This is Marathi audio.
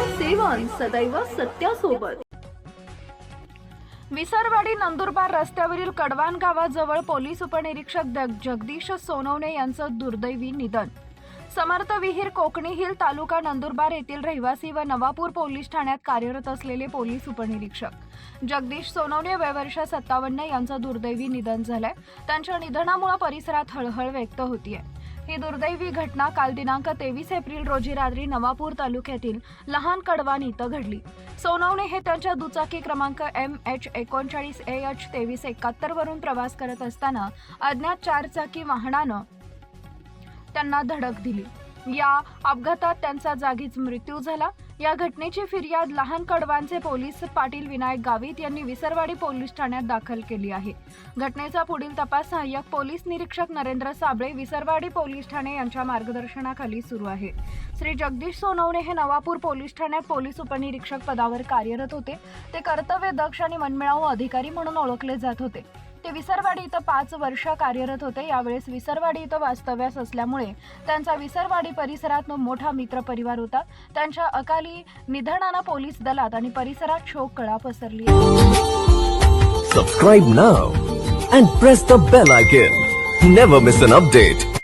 सदैव सत्यासोबत. विसरवाडी नंदुरबार रस्त्यावरील कडवान गावाजवळ पोलीस उपनिरीक्षक जगदीश सोनवणे यांचं दुर्दैवी निधन. समर्थ विहीर कोकणी हिल तालुका नंदुरबार येथील रहिवासी व नवापूर पोलीस ठाण्यात कार्यरत असलेले पोलीस उपनिरीक्षक. जगदीश सोनवणे वयवर्ष सत्तावन्न यांचं दुर्दैवी निधन झालंय. त्यांच्या निधनामुळे परिसरात हळहळ व्यक्त होतीये. ही दुर्दैवी घटना काल दिनांक तेवीस एप्रिल रोजी रात्री नवापूर तालुक्यातील लहान कडवान इथं घडली. सोनवणे हे त्यांच्या दुचाकी क्रमांक एम एच एकोणचाळीस ए एच तेवीस एकाहत्तर वरून प्रवास करत असताना अज्ञात चारचाकी वाहनानं त्यांना धडक दिली. या अपघातात त्यांचा जागीच मृत्यू झाला. या घटनेची फिर्याद लहान कडवांचे पोलीस पाटील विनायक गावित यांनी विसरवाडी पोलीस ठाण्यात दाखल केली आहे. घटनेचा पुढील तपास सहाय्यक पोलीस निरीक्षक नरेंद्र साबळे विसरवाडी पोलीस ठाणे यांच्या मार्गदर्शनाखाली सुरू आहे. श्री जगदीश सोनवणे हे नवापूर पोलीस ठाण्यात पोलीस उपनिरीक्षक पदावर कार्यरत होते. ते कर्तव्य दक्ष आणि मनमिळाऊ अधिकारी म्हणून ओळखले जात होते. ते विसरवाडी इथं पाच वर्ष कार्यरत होते. यावेळेस विसरवाडी इथं वास्तव्यास असल्यामुळे त्यांचा विसरवाडी परिसरात मोठा मित्र परिवार होता. त्यांच्या अकाली निधनानं पोलीस दलात आणि परिसरात शोक कळा पसरली. Subscribe now and press the bell icon never miss an update.